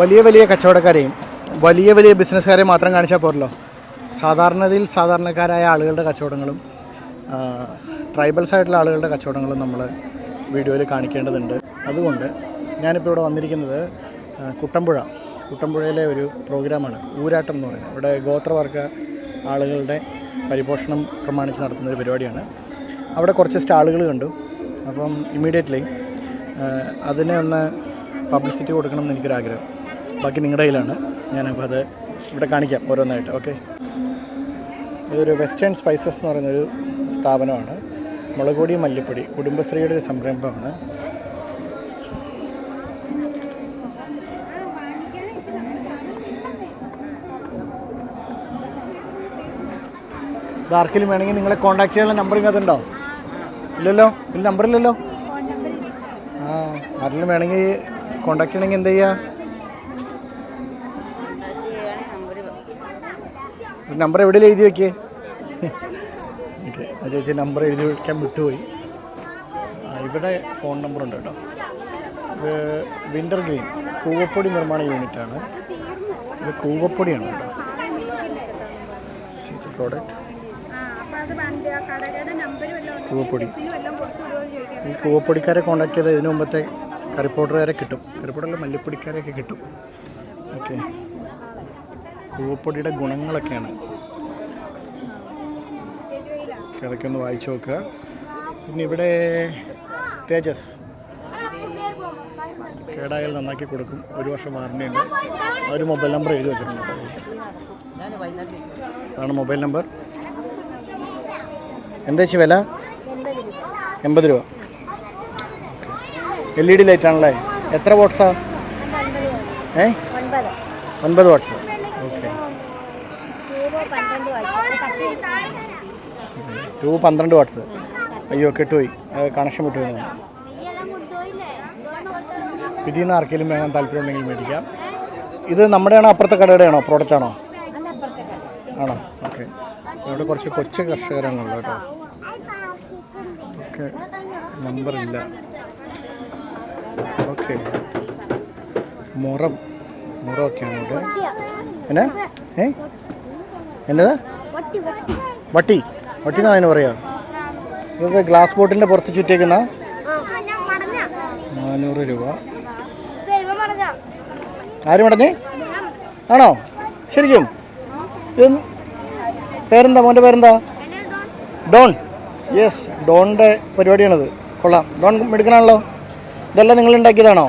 വലിയ വലിയ കച്ചവടക്കാരെയും വലിയ വലിയ ബിസിനസ്സുകാരെയും മാത്രം കാണിച്ചാൽ പോരല്ലോ. സാധാരണതയിൽ സാധാരണക്കാരായ ആളുകളുടെ കച്ചവടങ്ങളും ട്രൈബൽസ് ആയിട്ടുള്ള ആളുകളുടെ കച്ചവടങ്ങളും നമ്മൾ വീഡിയോയിൽ കാണിക്കേണ്ടതുണ്ട്. അതുകൊണ്ട് ഞാനിപ്പോൾ ഇവിടെ വന്നിരിക്കുന്നത് കുട്ടമ്പുഴ. കുട്ടമ്പുഴയിലെ ഒരു പ്രോഗ്രാമാണ് ഊരാട്ടം എന്ന് പറയുന്നത്. ഇവിടെ ഗോത്രവർഗ ആളുകളുടെ പരിപോഷണം പ്രമാണിച്ച് നടത്തുന്ന ഒരു പരിപാടിയാണ്. അവിടെ കുറച്ച് സ്റ്റാളുകൾ കണ്ടു. അപ്പം ഇമ്മീഡിയറ്റ്ലി അതിനെ ഒന്ന് പബ്ലിസിറ്റി കൊടുക്കണം എന്ന് എനിക്കൊരാഗ്രഹം. ബാക്കി നിങ്ങളുടെ കയ്യിലാണ്. ഞാനപ്പോൾ അത് ഇവിടെ കാണിക്കാം ഓരോന്നായിട്ട് ഓക്കെ ഇതൊരു വെസ്റ്റേൺ സ്പൈസസ് എന്ന് പറയുന്നൊരു സ്ഥാപനമാണ്. മുളകുപൊടി മല്ലിപ്പൊടി കുടുംബശ്രീയുടെ ഒരു സംരംഭമാണ്. ആർക്കെങ്കിലും വേണമെങ്കിൽ നിങ്ങളെ കോൺടാക്ട് ചെയ്യാനുള്ള നമ്പർ ഇതിനകത്തുണ്ടോ? ഇല്ലല്ലോ? ഇതിൽ നമ്പറില്ലല്ലോ ആ ആരെങ്കിലും വേണമെങ്കിൽ കോൺടാക്ട് ചെയ്യണമെങ്കിൽ എന്ത് ചെയ്യുക നമ്പർ എവിടെ എഴുതി വെക്കേ. ഓക്കെ ആ ചേച്ചി നമ്പർ എഴുതി വയ്ക്കാൻ വിട്ടുപോയി. ഇവിടെ ഫോൺ നമ്പർ ഉണ്ട് കേട്ടോ. ഇത് വിന്റർ ഗ്രീൻ കൂവപ്പൊടി നിർമ്മാണ യൂണിറ്റാണ് ഇത് കൂവപ്പൊടിയാണ് കേട്ടോ. പ്രോഡക്റ്റ് കൂവപ്പൊടി. ഈ കൂവപ്പൊടിക്കാരെ കോൺടാക്ട് ചെയ്താൽ ഇതിനു മുമ്പത്തെ കറിപ്പൗഡറുകാരെ കിട്ടും. കറിപ്പൗഡറിൽ മല്ലിപ്പൊടിക്കാരെയൊക്കെ കിട്ടും. ഓക്കെ കൂവപ്പൊടിയുടെ ഗുണങ്ങളൊക്കെയാണ്. അതൊക്കെ ഒന്ന് വായിച്ചു നോക്കുക. പിന്നെ ഇവിടെ തേജസ്. കേടായാൽ നന്നാക്കി കൊടുക്കും. ഒരു വർഷം വാറണ്ടി ഉണ്ട്. ആ ഒരു മൊബൈൽ നമ്പർ എഴുതി വെച്ചിട്ടുണ്ട്. അതാണ് മൊബൈൽ നമ്പർ എന്താ ചേച്ചി വില? എൺപത് രൂപ. എൽ ഇ ഡി ലൈറ്റ് ആണല്ലേ? എത്ര വാട്ട്സാ ഏ? ഒൻപത്. വാട്ട്സ് ഓക്കെ ടു പന്ത്രണ്ട് വാട്ട്സ്. അയ്യോ കെട്ടുപോയി. കണക്ഷൻ വിട്ടുപോയി. ഇതിൽ നിന്ന് ആർക്കെങ്കിലും വേണം താല്പര്യം ഉണ്ടെങ്കിൽ മേടിക്കാം. ഇത് നമ്മുടെയാണോ അപ്പുറത്തെ കടയുടെ ആണോ പ്രോഡക്റ്റ് ആണോ? ആണോ? ഓക്കെ ഇവിടെ കുറച്ച് കൊച്ചു കർഷകരാണുള്ളത് കേട്ടോ. ഓക്കെ നമ്പർ ഇല്ല. ഓക്കെ മുറം. മുറമൊക്കെയാണ് ഇവിടെ. എന്നാ? ഏ? എന്നതാ? വട്ടി. വട്ടി എന്നാണ് അതിന് പറയാ? ഇത് ഗ്ലാസ് ബോട്ടിലിന്റെ പുറത്ത് ചുറ്റിയേക്കുന്ന നാനൂറ് രൂപ. ആര് മടഞ്ഞ്? ആണോ? ശരിക്കും? ഇത് പേരെന്താ? മോന്റെ പേരെന്താ? ഡോൺ. യെസ് ഡോണിന്റെ പരിപാടിയാണിത്. കൊള്ളാം. ഡോൺ എടുക്കണാണല്ലോ ഇതെല്ലാം നിങ്ങൾ ഉണ്ടാക്കിയതാണോ?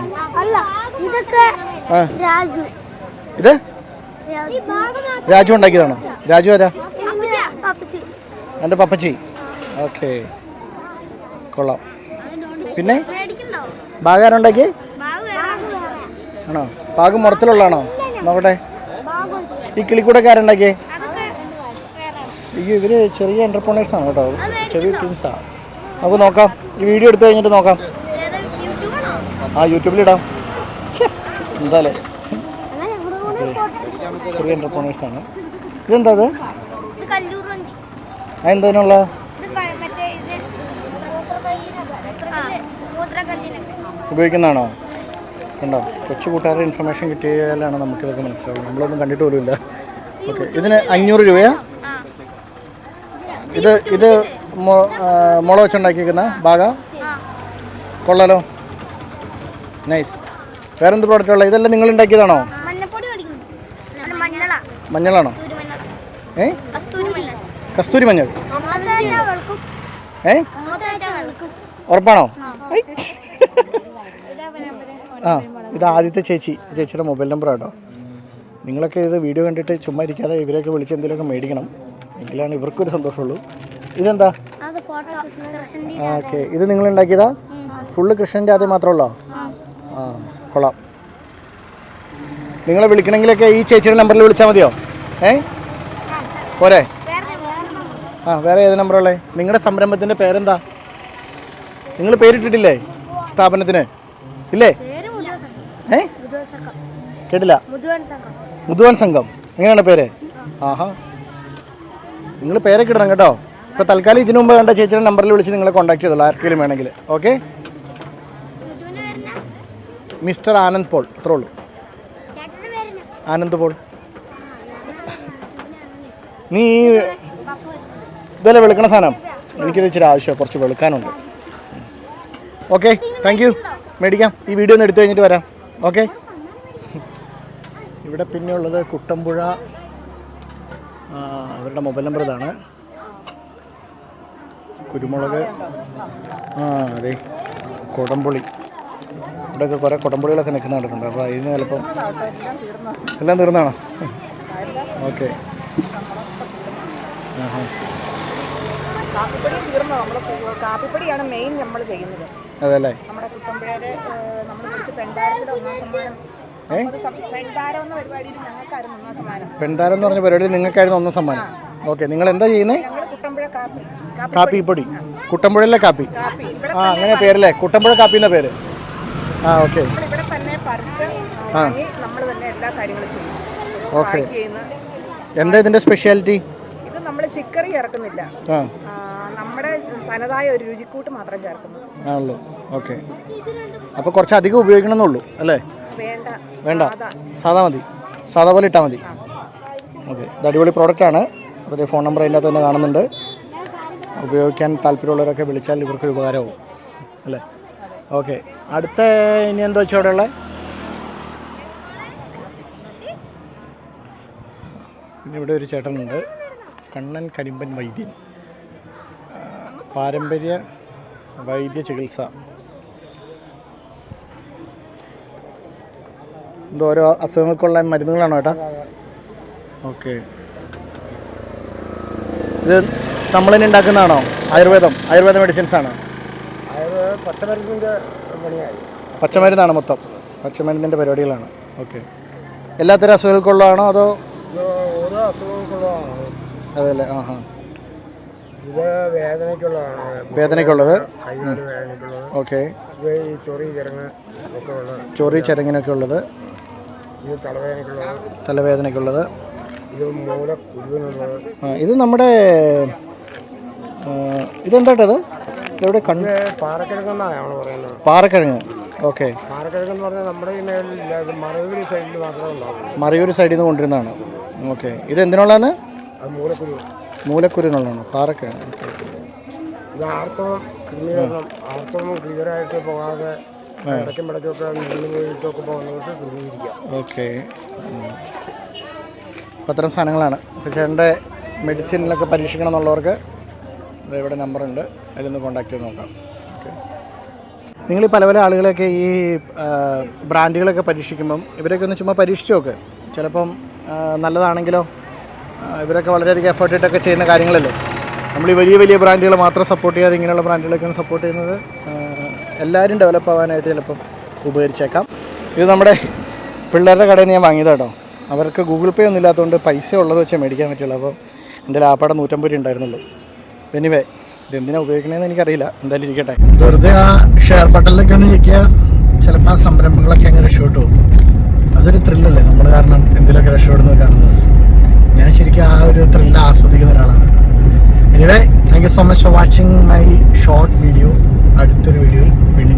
ഇത്? രാജു ഉണ്ടാക്കിയതാണോ? രാജു ആരാ? എന്റെ പപ്പച്ചി. ഓക്കെ. കൊള്ളാം. പിന്നെ? ബാഗാരുണ്ടാക്കി? ആണോ? ബാഗ് മുറത്തിലുള്ളതാണോ? നോക്കട്ടെ. ഈ വേറെ ഈ ഇവർ ചെറിയ എന്റർപ്രണേഴ്സ് ആണ് കേട്ടോ. ചെറിയ ടീംസാണ് നമുക്ക് നോക്കാം. ഈ വീഡിയോ എടുത്തു കഴിഞ്ഞിട്ട് നോക്കാം. ആ യൂട്യൂബിലിടാം എന്താല്ലേ ചെറിയ എന്റർപ്രണേഴ്സ് ആണ്. ഇതെന്താ അത്? മൂത്രക്കല്ലിനൊക്കെ ഉപയോഗിക്കുന്നതാണോ? കണ്ടോ? കൊച്ചു കൂട്ടുകാരുടെ ഇൻഫർമേഷൻ കിട്ടിയാലാണ് നമുക്കിതൊക്കെ മനസ്സിലാവും നമ്മളൊന്നും കണ്ടിട്ട് പോലുമില്ല. ഓക്കെ ഇതിന് അഞ്ഞൂറ് രൂപയാ? ഇത് ഇത് മുള വെച്ചുണ്ടാക്കിയിരിക്കുന്ന ബാഗ കൊള്ളാലോ. നൈസ് വേറെന്ത് പ്രോഡക്റ്റ് ഉള്ളത് ഇതെല്ലാം നിങ്ങൾ ഉണ്ടാക്കിയതാണോ? മഞ്ഞളാണോ? ഏ? കസ്തൂരി മഞ്ഞൾ. ഏ? ഉറപ്പാണോ? ആ ഇത് ആദ്യത്തെ ചേച്ചി ചേച്ചിയുടെ മൊബൈൽ നമ്പർ കേട്ടോ നിങ്ങളൊക്കെ ഇത് വീഡിയോ കണ്ടിട്ട് ചുമ്മാ ഇരിക്കാതെ ഇവരെയൊക്കെ വിളിച്ച് എന്തെങ്കിലുമൊക്കെ മേടിക്കണം. എങ്കിലാണ് ഇവർക്കൊരു സന്തോഷമുള്ളൂ. ഇതെന്താ? അത് ഓക്കെ. ഇത് നിങ്ങൾ ഉണ്ടാക്കിയതാ? ഫുള്ള് കൃഷ്ണന്റെ ആദ്യം മാത്രമുള്ളോ? ആ കൊള്ളാം. നിങ്ങളെ വിളിക്കണമെങ്കിലൊക്കെ ഈ ചേച്ചിയുടെ നമ്പറിൽ വിളിച്ചാൽ മതിയോ? ഏ? പോരെ. ആ വേറെ ഏത് നമ്പറുള്ളേ നിങ്ങളുടെ സംരംഭത്തിന്റെ പേരെന്താ? നിങ്ങൾ പേരിട്ടിട്ടില്ലേ സ്ഥാപനത്തിന്? ഇല്ലേ? ഏ? കേട്ടില്ല. മുതുവൻ സംഘം. എങ്ങനെയാണ് പേര്? ആഹാ. നിങ്ങൾ പേരൊക്കെ ഇടണം കേട്ടോ. ഇപ്പോൾ തൽക്കാലം ഇതിനു മുമ്പ് കണ്ട ചേച്ചിയുടെ നമ്പറിൽ വിളിച്ച് നിങ്ങളെ കോൺടാക്ട് ചെയ്തോളൂ ആർക്കെങ്കിലും വേണമെങ്കിൽ ഓക്കെ? Mister Anand Paul. അത്രേ ഉള്ളൂ. ആനന്ദ് പോൾ. നീ ഇതല്ലേ വെളുക്കണ സാധനം? എനിക്കിത് ഇച്ചിരി ആവശ്യമാണ് കുറച്ച് വെളുക്കാനുണ്ട്. ഓക്കെ താങ്ക് യു മേടിക്കാം. ഈ വീഡിയോ ഒന്ന് എടുത്തു കഴിഞ്ഞിട്ട് വരാം. ഓക്കെ. ഇവിടെ പിന്നെ ഉള്ളത് കുട്ടമ്പുഴ അവരുടെ മൊബൈൽ നമ്പർ ഇതാണ്. കുരുമുളക് ആ അതെ കുടംപുളി. ഇവിടെയൊക്കെ കുറേ കുടംപുളികളൊക്കെ നിൽക്കുന്ന കണ്ടിട്ടുണ്ട്. അപ്പോൾ അതിന് ചിലപ്പം എല്ലാം തീർന്നാണോ? ഓക്കെ. ആഹാ. കാപ്പിപ്പൊടി തീർന്നു? നമ്മൾ കാപ്പിപ്പൊടിയാണ് മെയിൻ നമ്മൾ ചെയ്യുന്നത്. അതല്ലേ? നമ്മുടെ കുട്ടമ്പുഴയിൽ നമ്മൾ വിളിച്ച് പെണ്ടാരത്തിന്റെ ഒന്നാം സമ്മാനം. സം- എന്ന പരിപാടിയിൽ ഞങ്ങൾക്കായിരുന്നു ഒന്നാം സമ്മാനം. പെൺതാരം എന്ന് പറഞ്ഞ പരിപാടിയിൽ നിങ്ങൾക്കായിരുന്നു ഒന്നാം സമ്മാനം. ഓക്കെ നിങ്ങൾ എന്താ ചെയ്യുന്നത് ഞങ്ങൾ കുട്ടമ്പുഴ കാപ്പി കാപ്പി കാപ്പി പൊടി കുട്ടമ്പുഴയിലെ കാപ്പി. ആ അങ്ങനെ പേരല്ലേ? കുട്ടമ്പുഴ കാപ്പി എന്ന പേര്. ആ ഓക്കെ. ആ, ഓക്കെ. എന്താ ഇതിന്റെ സ്പെഷ്യാലിറ്റി നമ്മൾ ചിക്കറി ചേർക്കുന്നില്ല നമ്മുടെ തനതായ ഒരു രുചിക്കൂട്ട് മാത്രം ചേർക്കുന്നു. ആണല്ലോ. ഓക്കെ. അപ്പോൾ കുറച്ച് അധികം ഉപയോഗിക്കണമെന്നുള്ളൂ അല്ലേ? വേണ്ട. വേണ്ട. സാധാ. മതി. സാധാ പോലെ ഇട്ടാൽ മതി. ഓക്കെ. ഇത് അടിപൊളി ആണ്. അപ്പോൾ ഇതേ ഫോൺ നമ്പർ അതിന്റെ അകത്ത് തന്നെ കാണുന്നുണ്ട്. ഉപയോഗിക്കാൻ താല്പര്യമുള്ളവരൊക്കെ വിളിച്ചാൽ ഇവർക്ക് ഉപകാരമാവും. അല്ലേ? ഓക്കെ. അടുത്ത ഇനി എന്താ വെച്ചാൽ അവിടെ ഉള്ളത് പിന്നെ ഇവിടെ ഒരു ചേട്ടനുണ്ട്. കണ്ണൻ കരിമ്പൻ വൈദ്യൻ. പാരമ്പര്യ വൈദ്യ ചികിത്സ. ഇത് ഓരോ അസുഖങ്ങൾക്കുള്ള മരുന്നുകളാണോ ഏട്ടാ? ഓക്കെ. ഇത് നമ്മൾ തന്നെ ഉണ്ടാക്കുന്നതാണോ? ആയുർവേദം ആയുർവേദ മെഡിസിൻസ് ആണ്? പച്ചമരുന്നാണ് മൊത്തം. പച്ചമരുന്നിന്റെ പരിപാടികളാണ്. ഓക്കെ. എല്ലാത്തരം അസുഖങ്ങൾക്കുള്ളതാണോ അതോ ഓരോ അസുഖങ്ങൾക്കുള്ളതാണ്? അതല്ലേ? ആ ഹാ ഇത് വേദനയ്ക്കുള്ളതാണ്. വേദനയ്ക്കുള്ളത്? കൈകാൽ വേദനയ്ക്കുള്ളത്. ഓക്കെ. ഇത് ഈ ചൊറി ചിരങ്ങ് ഒക്കെ ഉള്ളത്. ചൊറി ചരങ്ങിനൊക്കെ ഉള്ളത്. ഇത് തലവേദനയ്ക്കുള്ളത്. തലവേദനയ്ക്കുള്ളത്. ഇത് ആ, ഇത് നമ്മുടെ ഇതെന്താട്ടത്? ഇതെവിടെ കണ്ണ് പാറക്കിഴങ്ങെന്നാണ് നമ്മൾ പറയുന്നത്. പാറക്കിഴങ്ങ്. ഓക്കെ. പാറക്കിഴങ്ങെന്ന് പറഞ്ഞാൽ നമ്മുടെ ഈ സൈഡിൽ മാത്രമേ മറയൂർ സൈഡിൽ നിന്ന് കൊണ്ടുവരുന്നതാണ്. ഓക്കെ. ഇത് എന്തിനുള്ളതാണ് അത് മൂലക്കുരു. മൂലക്കുരുന്നുള്ളതാണ് പാറക്കിഴങ്ങ് ഓക്കെ ഇത് ആർത്തവം ക്രമീകരണം ആർത്തവം ക്ലിയറായിട്ട് പോകാതെ ഇടയ്ക്കും ഇടയ്ക്കൊക്കെ നിന്ന് പോയിട്ടൊക്കെ പോകുന്നവർക്ക് ക്രമീകരിക്കാം. ഓക്കെ. അത്തരം സാധനങ്ങളാണ്. പക്ഷേ ചേട്ടന്റെ മെഡിസിനിലൊക്കെ പരീക്ഷിക്കണം എന്നുള്ളവർക്ക് ഇവിടെ നമ്പറുണ്ട്. അതിലൊന്ന് കോൺടാക്ട് ചെയ്ത് നോക്കാം. ഓക്കെ. നിങ്ങൾ ഈ പല പല ആളുകളെയൊക്കെ ഈ ബ്രാൻഡുകളൊക്കെ പരീക്ഷിക്കുമ്പം ഇവരൊക്കെ ഒന്ന് ചുമ്മാ പരീക്ഷിച്ച് നോക്ക്. ചിലപ്പം നല്ലതാണെങ്കിലോ ഇവരൊക്കെ വളരെയധികം എഫേർട്ട് ഇട്ടൊക്കെ ചെയ്യുന്ന കാര്യങ്ങളല്ലേ? നമ്മൾ ഈ വലിയ വലിയ ബ്രാൻഡുകൾ മാത്രം സപ്പോർട്ട് ചെയ്യാതെ ഇങ്ങനെയുള്ള ബ്രാൻഡുകളൊക്കെ സപ്പോർട്ട് ചെയ്യുന്നത് എല്ലാവരും ഡെവലപ്പ് ആവാനായിട്ട് ചിലപ്പം ഉപകരിച്ചേക്കാം. ഇത് നമ്മുടെ പിള്ളേരുടെ കടയിൽ നിന്ന് ഞാൻ വാങ്ങിയത് കേട്ടോ അവർക്ക് ഗൂഗിൾ പേ ഒന്നും ഇല്ലാത്തതുകൊണ്ട് പൈസ ഉള്ളത് വെച്ചേ മേടിക്കാൻ പറ്റുള്ളൂ. അപ്പോൾ എന്റെ ലാപ്പാടെ നൂറ്റമ്പത് രൂപ ഉണ്ടായിരുന്നുള്ളൂ. എനിവേ ഇത് എന്തിനാ ഉപയോഗിക്കണമെന്ന് എനിക്കറിയില്ല. എന്തായാലും ഇരിക്കട്ടെ. വെറുതെ ആ ഷെയർ ബട്ടണിലൊക്കെ ഒന്ന് ഞെക്കിയ ചിലപ്പോൾ ആ സംരംഭങ്ങളൊക്കെ അങ്ങനെ രക്ഷപ്പെട്ടു അതൊരു ത്രില്ലല്ലേ നമ്മൾ കാരണം എന്തിലൊക്കെ രക്ഷപ്പെടുന്നത് കാണുന്നത്. ഞാൻ ശരിക്കും ആ ഒരു ത്രില്ല ആസ്വദിക്കുന്ന ഒരാളാണ്. Anyway thank you so much for watching my short video അടുത്തൊരു വീഡിയോയിൽ വീണ്ടും